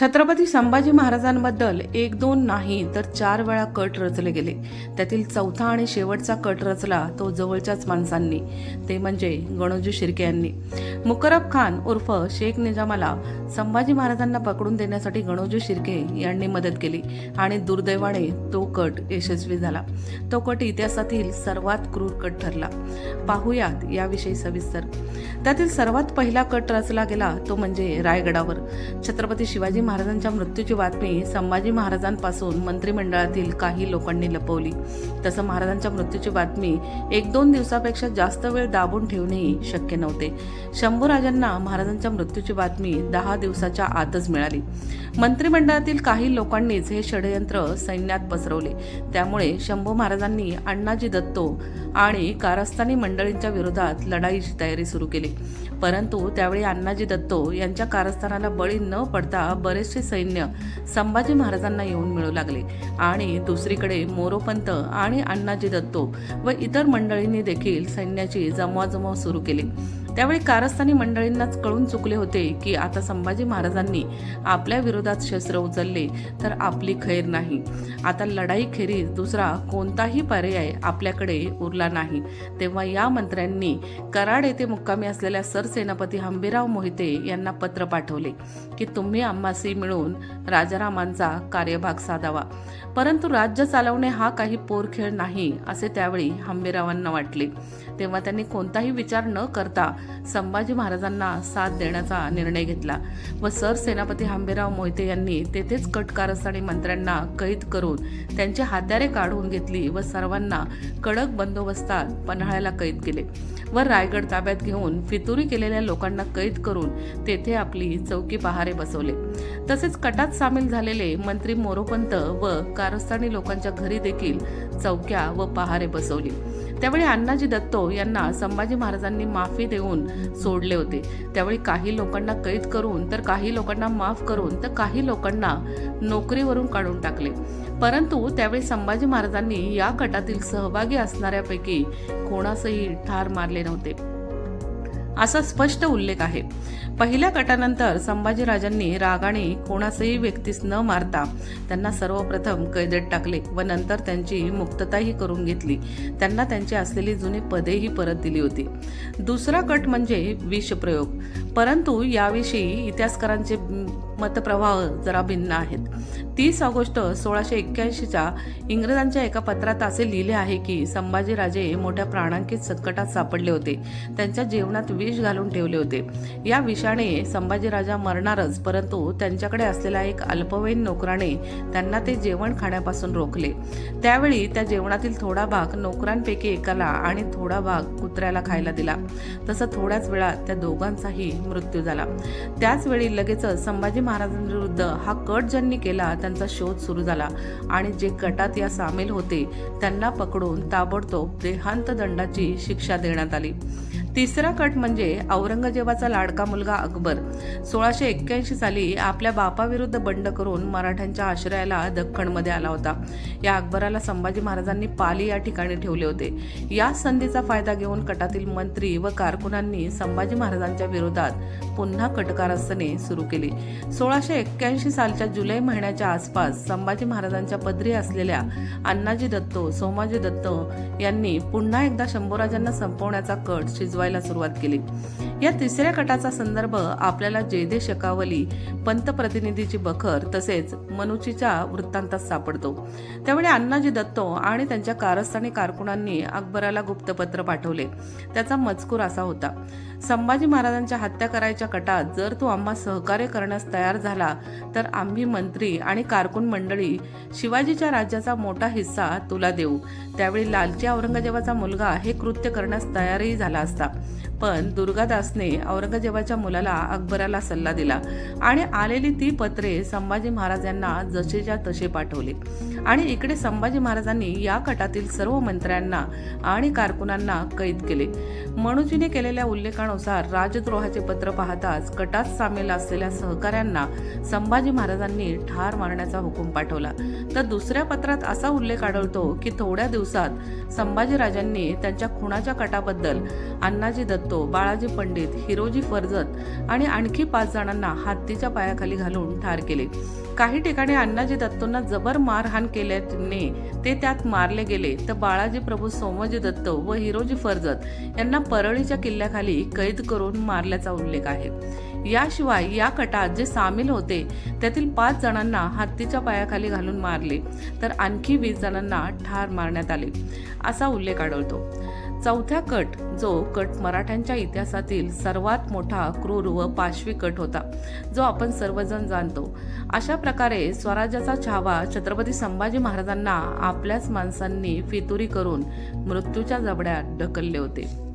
छत्रपती संभाजी महाराजांबद्दल एक दोन नाही तर चार वेळा कट रचले गेले. त्यातील चौथा आणि शेवटचा कट रचला तो जवळच्याच माणसांनी. ते म्हणजे गणोजी शिर्के यांनी. मुकरब खान उर्फ शेख निजामाला संभाजी महाराजांना पकडून देण्यासाठी गणोजी शिर्के यांनी मदत केली आणि दुर्दैवाने तो कट यशस्वी झाला. तो कट इतिहासातील सर्वात क्रूर कट ठरला. पाहुयात याविषयी सविस्तर. त्यातील सर्वात पहिला कट रचला गेला तो म्हणजे रायगडावर. छत्रपती शिवाजी महाराजांच्या मृत्यूची बातमी संभाजी महाराजांपासून मंत्रिमंडळातील काही लोकांनी लपवली. तसं महाराजांच्या मृत्यूची बातमी एक दोन दिवसापेक्षा जास्त वेळ दाबून ठेवणेही शक्य नव्हते. शंभूराजांना महाराजांच्या मृत्यूची बातमी दहा दिवसाच्या आतच मिळाली. मंत्रिमंडळातील काही लोकांनीच हे षडयंत्र सैन्यात पसरवले. त्यामुळे शंभू महाराजांनी अण्णाजी दत्तो आणि कारस्थानी मंडळींच्या विरोधात लढाईची तयारी सुरू केली. परंतु त्यावेळी अण्णाजी दत्तो यांच्या कारस्थानाला बळी न पडता बरेचसे सैन्य संभाजी महाराजांना येऊन मिळू लागले. आणि दुसरीकडे मोरोपंत आणि अण्णाजी दत्तो व इतर मंडळींनी देखील सैन्याची जमवाजमव सुरू केली. त्यावेळी कारस्थानी मंडळींनाच कळून चुकले होते की आता संभाजी महाराजांनी आपल्या विरोधात शस्त्र उचलले तर आपली खैर नाही. आता लढाई खेरीज दुसरा कोणताही पर्याय आपल्याकडे उरला नाही. तेव्हा या मंत्र्यांनी कराड येथे मुक्कामी असलेल्या सरसेनापती हंबीराव मोहिते यांना पत्र पाठवले की तुम्ही आम्हाशी मिळून राजारामांचा कार्यभाग साधावा. परंतु राज्य चालवणे हा काही पोरखेळ नाही असे त्यावेळी हंबीरावांना वाटले. तेव्हा त्यांनी कोणताही विचार न करता संभाजी महाराजांना साथ देण्याचा निर्णय घेतला व सरसेनापती हंबीराव मोहिते यांनी तेथेच कटकारस्थानी मंत्र्यांना कैद करून त्यांची हात्यारे काढून घेतली व सर्वांना कडक बंदोबस्तात पन्हाळ्याला कैद केले व रायगड ताब्यात घेऊन फितुरी केलेल्या लोकांना कैद करून तेथे आपली चौकी पहारे बसवले. तसेच कटात सामील झालेले मंत्री मोरोपंत व कारस्थानी लोकांच्या घरी देखील चौक्या व पहारे बसवली. त्यावेळी अण्णाजी दत्तो यांना संभाजी महाराजांनी माफी देऊन सोडले होते. त्यावेळी काही लोकांना कैद करून तर काही लोकांना माफ करून तर काही लोकांना नोकरीवरून काढून टाकले. परंतु त्यावेळी संभाजी महाराजांनी या कटातील सहभागी असणाऱ्यापैकी कोणासही ठार मारले नव्हते. असा स्पष्ट उल्लेख आहे. पहिल्या कटानंतर संभाजीराजांनी रागाने कोणासही व्यक्तीस न मारता त्यांना सर्वप्रथम कैदेत टाकले व नंतर त्यांची मुक्तताही करून घेतली. त्यांना त्यांची असलेली जुनी पदेही परत दिली होती. दुसरा कट म्हणजे विषप्रयोग परंतु याविषयी इतिहासकारांचे मतप्रवाह जरा भिन्न आहेत. तीस ऑगस्ट सोळाशे एक्क्याऐंशीच्या इंग्रजांच्या एका पत्रात असे लिहिले आहे की संभाजीराजे मोठ्या प्राणांकित संकटात सापडले होते. त्यांच्या जेवणात विष घालून ठेवले होते. या विषाने संभाजीराजा मरणारच परंतु त्यांच्याकडे असलेला एक अल्पवयीन नोकराने त्यांना ते जेवण खाण्यापासून रोखले. त्यावेळी त्या जेवणातील थोडा भाग नोकरांपैकी एकाला आणि थोडा भाग कुत्र्याला खायला दिला. तसं थोड्याच वेळात त्या दोघांचाही मृत्यू झाला. त्याच वेळी लगेचच संभाजी महाराजांविरुद्ध हा कट ज्यांनी केला त्यांचा शोध सुरू झाला. आणि जे गटात या सामील होते त्यांना पकडून ताबडतोब देहांत दंडाची शिक्षा देण्यात आली. तिसरा कट म्हणजे औरंगजेबाचा लाडका मुलगा अकबर. सोळाशे एक्क्याऐंशी साली आपल्या बापाविरुद्ध बंड करून मराठ्यांच्या आश्रयाला दख्खनमध्ये आला होता. या अकबराला संभाजी महाराजांनी पाली या ठिकाणी ठेवले होते. या संधीचा फायदा घेऊन कटातील मंत्री व कारकुनांनी संभाजी महाराजांच्या विरोधात पुन्हा कटकारस्थाने सुरू केली. सोळाशे एक्क्याऐंशी सालच्या जुलै महिन्याच्या आसपास संभाजी महाराजांच्या पदरी असलेल्या अण्णाजी दत्तो सोमाजी दत्तो यांनी पुन्हा एकदा शंभूराजांना संपवण्याचा कट शिजवायला सुरुवात केली. या तिसऱ्या कटाचा संदर्भ आपल्याला जयदे शकावली पंतप्रतिनिधीची बखर तसेच मनुचीच्या वृत्तांतात सापडतो. त्यावेळी अण्णाजी दत्तो आणि त्यांच्या कारस्थानी कारकुनांनी अकबराला गुप्तपत्र पाठवले. त्याचा मजकूर असा होता. संभाजी महाराजांच्या हत्या करायच्या कटात जर तू आम्हा सहकार्य करण्यास तयार झाला तर आम्ही मंत्री आणि कारकून मंडळी शिवाजीच्या राज्याचा मोठा हिस्सा तुला देऊ. त्यावेळी लालची औरंगजेबाचा मुलगा हे कृत्य करण्यास तयारही झाला असता. up पण दुर्गादासने औरंगजेबाच्या मुलाला अकबराला सल्ला दिला आणि आलेली ती पत्रे संभाजी महाराजांना जसेच्या तसे पाठवले. आणि इकडे संभाजी महाराजांनी या कटातील सर्व मंत्र्यांना आणि कारकुनांना कैद केले. मनुजीने केलेल्या उल्लेखानुसार राजद्रोहाचे पत्र पाहताच कटात सामील असलेल्या सहकाऱ्यांना संभाजी महाराजांनी ठार मारण्याचा हुकूम पाठवला. तर दुसऱ्या पत्रात असा उल्लेख आढळतो की थोड्या दिवसात संभाजीराजांनी त्यांच्या खुणाच्या कटाबद्दल अण्णाजी दत्त दत्तो बाळाजी पंडित हिरोजी फर्जत आणि आणखी पाच जणांना हत्तीच्या पायाखाली घालून ठार केले. काही ठिकाणी अण्णाजी दत्तोंना जबर मारहाण केल्याने ते त्यात मारले गेले. तर बाळाजी प्रभू सोमजी दत्त व हिरोजी फर्जत यांना परळीच्या किल्ल्याखाली कैद करून मारल्याचा उल्लेख आहे. याशिवाय या कटात जे सामील होते त्यातील पाच जणांना हत्तीच्या पायाखाली घालून मारले. तर आणखी वीस जणांना ठार मारण्यात आले असा उल्लेख आढळतो. चौथ्या कट जो कट मराठ्यांच्या इतिहासातील सर्वात मोठा क्रूर व पाशवी कट होता जो आपण सर्वजण जाणतो. अशा प्रकारे स्वराज्याचा छावा छत्रपती संभाजी महाराजांना आपल्याच माणसांनी फितुरी करून मृत्यूच्या जबड्यात ढकलले होते.